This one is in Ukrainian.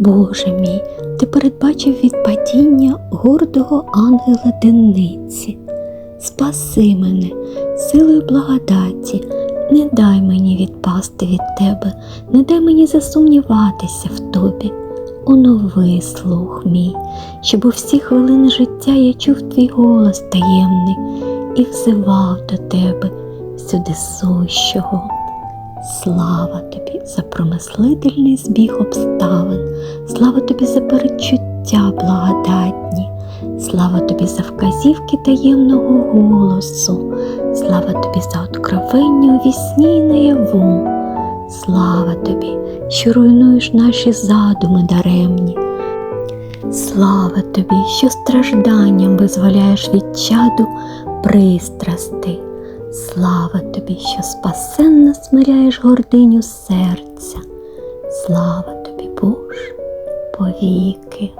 Боже мій, ти передбачив від падіння гордого ангела денниці. Спаси мене силою благодаті, не дай мені відпасти від тебе, не дай мені засумніватися в тобі. Онови слух мій, щоб у всі хвилини життя я чув твій голос таємний і взивав до тебе сюди сущого. Слава тобі за промислительний збіг обставин, слава тобі за передчуття благодатні, слава тобі за вказівки таємного голосу, слава тобі за откровення у вісні й наяву, слава тобі, що руйнуєш наші задуми даремні. Слава тобі, що стражданням визволяєш від чаду пристрасти. Слава тобі, що спасенно смиряєш гординю серця. Слава тобі, Боже, повіки.